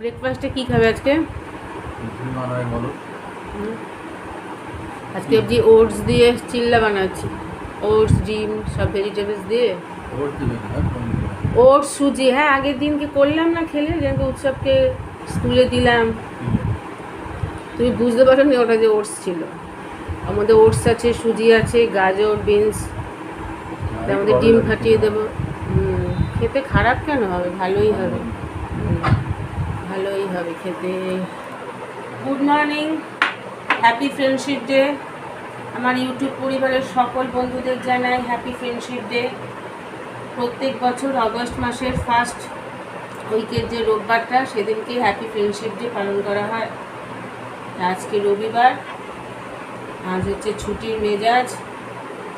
ব্রেকফাস্টে কি খাবে আজকে? আজকে যে ওটস দিয়ে চিল্লা বানাচ্ছি। ওটস ডিম সব ভেজিটেবলস দিয়ে। কোন ওটস সুজি হ্যাঁ আগের দিনকে করলাম না খেলে যেহেতু উৎসবকে স্কুলে দিলাম। তুমি বুঝতে পারো নি ওটা যে ওটস ছিল। মধ্যে ওটস আছে সুজি আছে গাজর বিনস। তার মধ্যে ডিম ফাটিয়ে দেবো। হুম, খেতে খারাপ কেন হবে? ভালোই হবে। ভালোই হবে খেতে। Good morning happy friendship day আমার ইউটিউব পরিবারের সকল বন্ধুদের জানাই হ্যাপি ফ্রেন্ডশিপ ডে প্রত্যেক বছর আগস্ট মাসের ফার্স্ট উইকের যে রোববারটা সেদিনকে হ্যাপি ফ্রেন্ডশিপ ডে পালন করা হয়। আজকে রবিবার, আজ হচ্ছে ছুটির মেজাজ।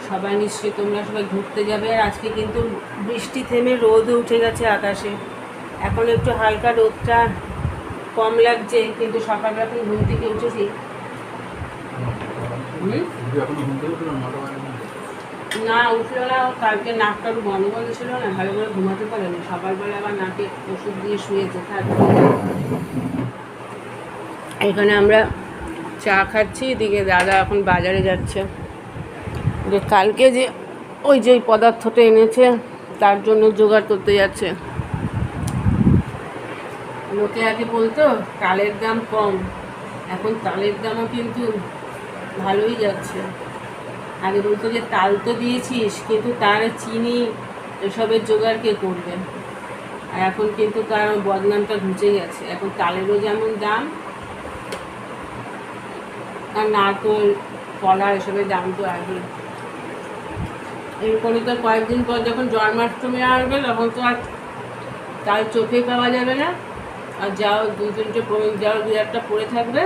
সবাই নিশ্চয়ই তোমরা সবাই ঘুরতে যাবে। আর আজকে কিন্তু বৃষ্টি থেমে রোদও উঠে গেছে আকাশে। এখন একটু হালকা রোদটা কম লাগছে, কিন্তু সকালবেলা এখন ঘুম থেকে উঠেছি। না। উঠল না, কালকে নাকটা একটু বন্ধ বন্ধ ছিল না, ভালো করে ঘুমাতে পারেনি। সকালবেলা আবার নাকে ওষুধ দিয়ে শুয়েছে এখানে আমরা চা খাচ্ছি, এদিকে দাদা এখন বাজারে যাচ্ছে। যে কালকে যে ওই যে পদার্থটা এনেছে, তার জন্য জোগাড় করতে যাচ্ছে। লোকে আগে বলতো, তালের দাম কম। এখন তালের দামও কিন্তু ভালোই যাচ্ছে। আগে বলতো যে, তাল তো দিয়েছিস, কিন্তু তার চিনি এসবের জোগাড় কে করবে? আর এখন কিন্তু তার বদনামটা ঘুচে গেছে। এখন তালেরও যেমন দাম, আর নারকোল, কলা এসবের দাম তো আগে। এরপরে তো কয়েকদিন পর যখন জন্মাষ্টমী আসবে, তখন তো আর তাল চোখে পাওয়া যাবে না। আর যাও দু তিনটে যাও, দু একটা পড়ে থাকবে,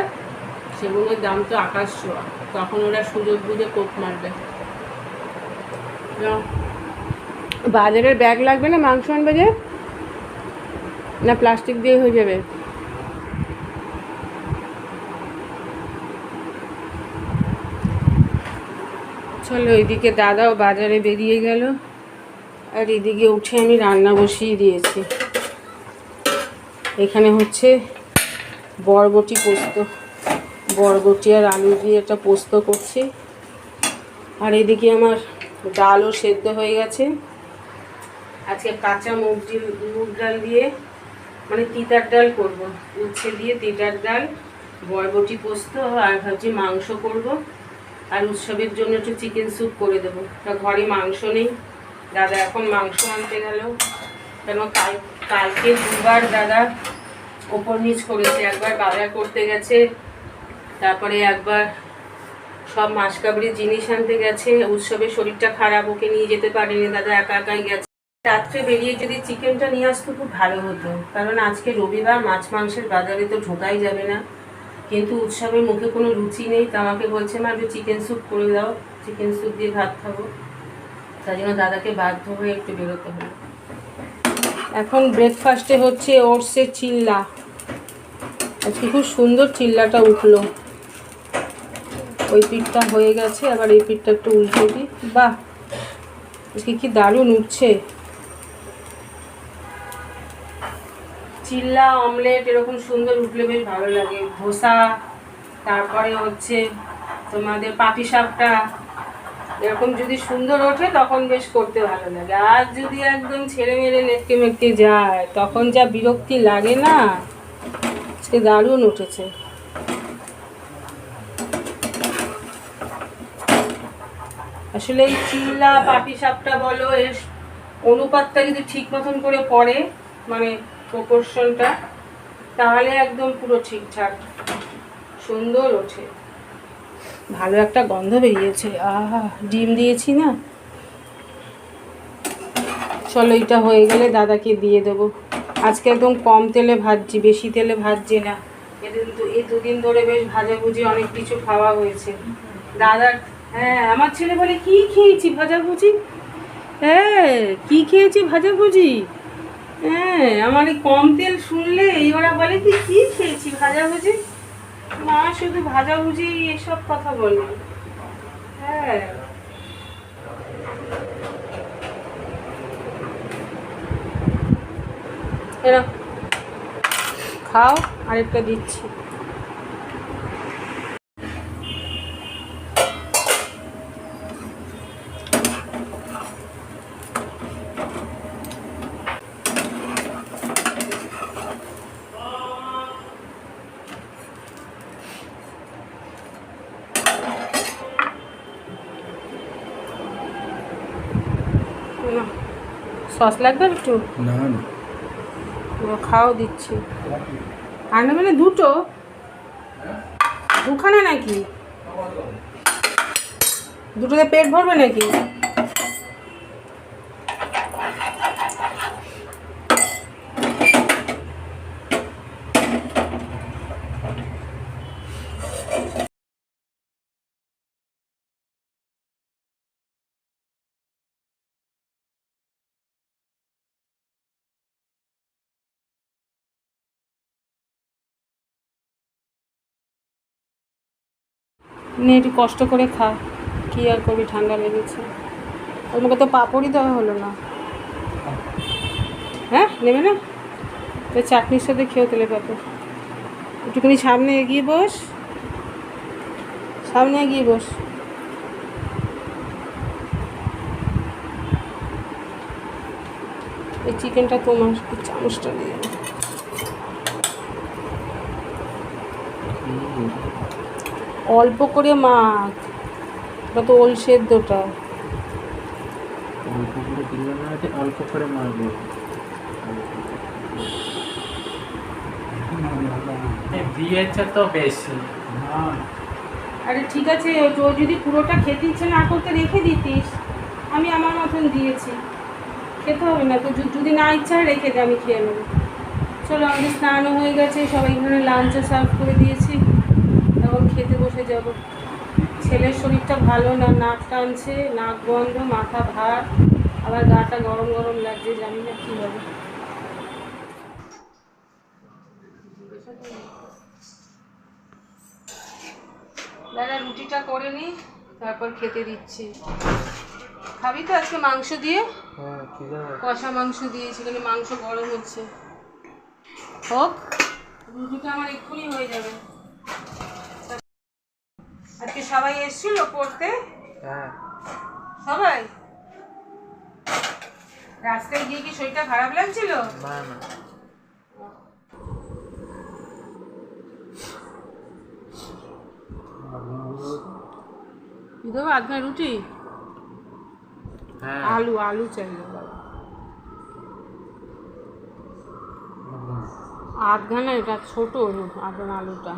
সেগুলোর দাম তো আকাশ ছোঁয়া। তখন ওরা সুযোগ বুঝে কোপ মারবে। বাজারের ব্যাগ লাগবে না মাংস আনবে যে? না প্লাস্টিক দিয়ে হয়ে যাবে? চলো ওইদিকে দাদাও বাজারে বেরিয়ে গেল। আর এদিকে উঠে আমি রান্না বসিয়ে দিয়েছি। এখানে হচ্ছে বরবটি পোস্ত, বরবটি আর আলু দিয়ে একটা পোস্ত করছি। আর এদিকে আমার ডালও সেদ্ধ হয়ে গেছে। আজকে কাঁচা মুগ ডিল, মুগ ডাল দিয়ে মানে তিতার ডাল করব। উচ্ছে দিয়ে তিতার ডাল, বরবটি পোস্ত আর ভাবছি মাংস করব। আর উৎসবের জন্য একটু চিকেন স্যুপ করে দেবো। তা ঘরে মাংস নেই। দাদা এখন মাংস আনতে গেল। কেন কাল কালকে দুবার দাদা ওপর নিচ করেছে, একবার বাজার করতে গেছে, তারপরে একবার সব মাসকাবরির জিনিস আনতে গেছে, উৎসবের শরীরটা খারাপ, ওকে নিয়ে যেতে পারেনি, দাদা একা একাই গেছে। রাত্রে বেরিয়ে যদি চিকেনটা নিয়ে আসতো খুব ভালো হতো, কারণ আজকে রবিবার মাছ মাংসের বাজারে তো ঢোকাই যাবে না। কিন্তু উৎসবের মুখে কোনো রুচি নেই, তা আমাকে বলছে, মা, একটু চিকেন স্যুপ করে দাও, চিকেন স্যুপ দিয়ে ভাত খাব। তাই জন্য দাদাকে বাধ্য হয়ে একটু বেরোতে হলো। এখন ব্রেকফাস্টে হচ্ছে ওটসের চিল্লা। আজকে খুব সুন্দর চিল্লাটা উঠল। ওই পিঠটা হয়ে গেছে আবার এই পিঠটা একটু উল্টে দিই। বাহ! আজকে কি দারুণ উঠছে। চিল্লা, অমলেট এরকম সুন্দর উঠলে বেশ ভালো লাগে। ধোসা, তারপরে হচ্ছে তোমাদের পাটি সাপটা এরকম যদি সুন্দর ওঠে, তখন বেশ করতে ভালো লাগে। আর যদি একদম ছেড়ে মেরে লেটকে মেটকে যায়, তখন যা বিরক্তি লাগে না, সে দারুণ উঠেছে। আসলে এই চিল্লা পাটি সাপটা বলো, এর অনুপাতটা যদি ঠিক মতন করে পড়ে মানে প্রপোর্শনটা তাহলে একদম পুরো ঠিকঠাক, সুন্দর ওঠে। ভালো একটা গন্ধ বেরিয়েছে। আহা, ডিম দিয়েছি না? চলো, এটা হয়ে গেলে দাদাকে দিয়ে দেবো। আজকে একদম কম তেলে ভাজছি, বেশি তেলে ভাজছি না। এদিন তো এই দুদিন ধরে বেশ ভাজাভুজি, অনেক কিছু খাওয়া হয়েছে। দাদার হ্যাঁ আমার ছেলে বলে, কি খেয়েছি ভাজাভুজি? হ্যাঁ কি খেয়েছি ভাজাভুজি? হ্যাঁ আমার এই কম তেল শুনলে এই ওরা বলে কি কি খেয়েছি ভাজাভুজি? মা শুধু ভাজাভুজি এসব কথা বলে। হ্যাঁ। খাও আরেকটা দিচ্ছি। সস লাগবে একটু? না না। ও, খাও দিচ্ছি। আনা মানে দুটো? দুখানা নাকি? দুটোতে পেট ভরবে নাকি? নে একটু কষ্ট করে খা। কী আর করবি, ঠান্ডা লেগেছে। তোমাকে তো পাঁপড়ই দেওয়া হলো না। হ্যাঁ নেবে না? তো চাটনির সাথে খেয়েও তেলে পাপড়। একটুখানি সামনে এগিয়ে বস। সামনে এগিয়ে বস। এই চিকেনটা তোমার চামচটা দিয়ে অল্প করে মাখ ওটা তো ওল সেদ্ধটা। অল্প করে দিলে না আছে অল্প করে দিয়েছে তো বেশি। আরে ঠিক আছে ও যদি পুরোটা খেতে ইচ্ছে না করতে রেখে দিতিস আমি আমার মতন দিয়েছি। খেতে হবে না তো যদি- যদি না ইচ্ছা হয় রেখে দে আমি খেয়ে নেব। চলো আমাদের স্নানও হয়ে গেছে সবাই এখানে লাঞ্চও সার্ভ করে দিয়েছি। খেতে বসে যাব। ছেলের শরীরটা ভালো না নাক টানছে নাক বন্ধ মাথা ভার আবার গাটা গরম গরম লাগছে জানি না কী হবে। দাদা রুটিটা করে নি তারপর খেতে দিচ্ছি। খাবি তো আজকে মাংস দিয়ে? হ্যাঁ কষা মাংস দিয়ে সেখানে মাংস গরম হচ্ছে। হোক রুটিটা আমার এক্ষুনি হয়ে যাবে। সবাই এসেছিল পড়তে? হ্যাঁ। সবাই? রাস্তায় গিয়ে কি শরীরটা খারাপ লাগছিল? না না। দেবো আধখানা রুটি? হ্যাঁ। আলু আলু চাইলো বাবা। আধখানা এটা ছোট আধখানা আলুটা।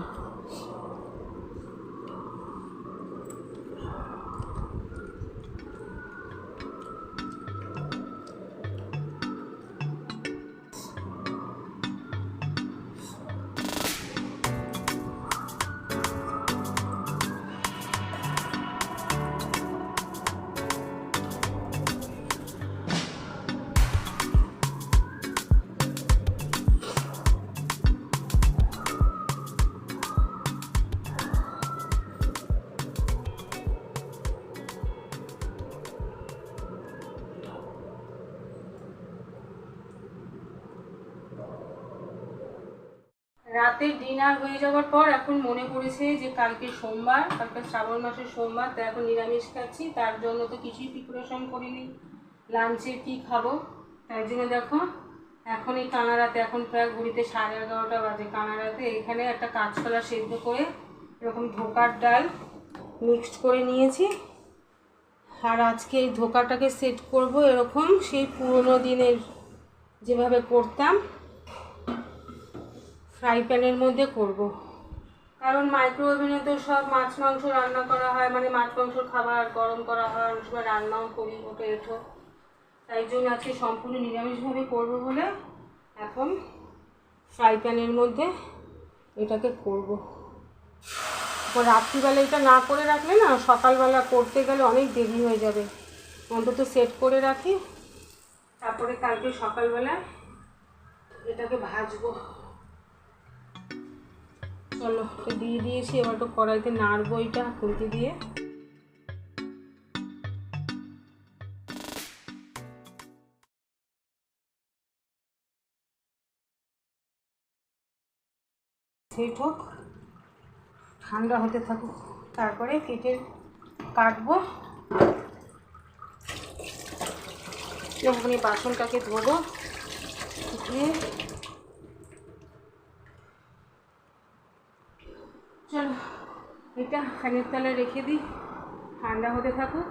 রাতে ডিনার হয়ে যাওয়ার পর এখন মনে পড়েছে যে কালকে সোমবার, কালকে শ্রাবণ মাসের সোমবার, তাই এখন নিরামিষ খাচ্ছি, তার জন্য তো কিছুই প্রিপারেশন করিনি। লাঞ্চে কি খাব? তাই জন্য দেখো, এখন এই কানাড়াতে এখন প্রায় ঘুরিতে সাড়ে এগারোটা বাজে কানাড়াতে এখানে একটা কাঁচকলা সেদ্ধ করে এরকম ধোকার ডাল মিক্সড করে নিয়েছি। আর আজকে এই ধোকাটাকে সেট করব এরকম সেই পুরোনো দিনের যেভাবে করতাম। ফ্রাই প্যানের মধ্যে করব। কারণ মাইক্রো ওভেনে তো সব মাছ, মাংস রান্না করা হয় মানে মাছ, মাংস খাবার, গরম করা হয়, অনেক সময় রান্নাও করি ওঠে এঠো তাই জন্য আজকে সম্পূর্ণ নিরামিষভাবে করব বলে এখন ফ্রাই প্যানের মধ্যে এটাকে করব। রাত্রিবেলা এটা না করে রাখলে না, সকালবেলা করতে গেলে অনেক দেরি হয়ে যাবে অন্তত সেট করে রাখি তারপরে কালকে সকালবেলা এটাকে ভাজবো চলো দিয়ে দিয়েছি, এবার তো কড়াইতে নাড়বো এটা খুলতে দিয়ে। সেই হোক, ঠান্ডা হতে থাকুক, তারপরে কেটে কাটবো। এই বাসনটাকে ধোবো, ধুয়ে চলো এটা ফ্যানের তলে রেখে দিই। ঠান্ডা হতে থাকুক।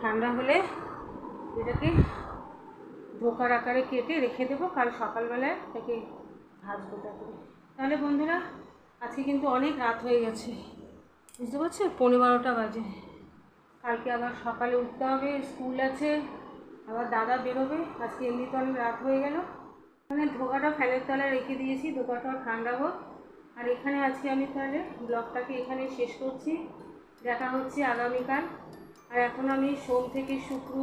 ঠান্ডা হলে এটাকে ধোকার আকারে কেটে রেখে দেবো। কাল সকালবেলায় এটাকে ভাজবো তারপরে তাহলে বন্ধুরা, আজকে কিন্তু অনেক রাত হয়ে গেছে। বুঝতে পারছ? পনেরো বারোটা বাজে। কালকে আবার সকালে উঠতে হবে, স্কুল আছে, আবার দাদা বেরোবে। আজকে এমনি তো অনেক রাত হয়ে গেল। মানে ধোকাটা ফ্যানের তলায় রেখে দিয়েছি ধোকাটাও ঠান্ডা হোক। আর এখানে আজকে আমি তাহলে ব্লগটাকে এখানে শেষ করছি। দেখা হচ্ছে আগামীকাল। আর এখন আমি সোম থেকে শুক্র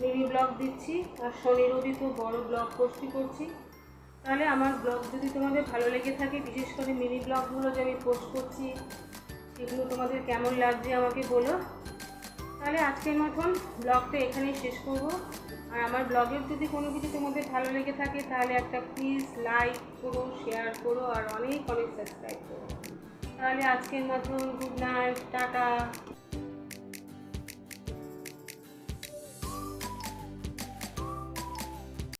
মিনি ব্লগ দিচ্ছি আর শনি রবি তো বড় ব্লগ পোস্টই করছি। তাহলে আমার ব্লগ যদি তোমাদের ভালো লেগে থাকে, বিশেষ করে মিনি ব্লগগুলো যে আমি পোস্ট করছি, সেগুলো তোমাদের কেমন লাগছে আমাকে বলো। তাহলে আজকের মতন ব্লগটা এখানেই শেষ করব। আর আমার ব্লগের যদি কোনো কিছু তোমাদের ভালো লেগে থাকে, তাহলে একটা প্লিজ লাইক করো শেয়ার করো, আর অনেক অনেক সাবস্ক্রাইব করো। তাহলে আজকের মতন গুড নাইট টাটা।